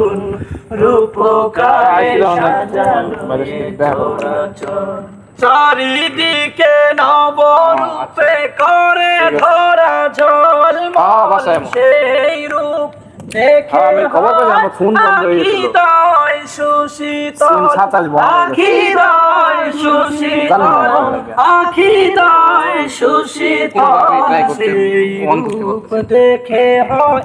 কোন রূপকারে চারিদিকে নবরূপে করে ধরা জল। সেই রূপ হ্যাঁ, আমি খবর পেলাম, আমার ফোন বন্ধ হয়ে গেছিল। সাতাশ বন্ধ দেখে হয়।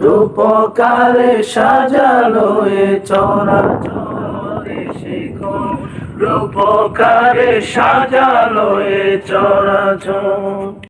রূপকারে সাজালো এ চরা চরে কোন রূপকারে সাজালো এ চরাচর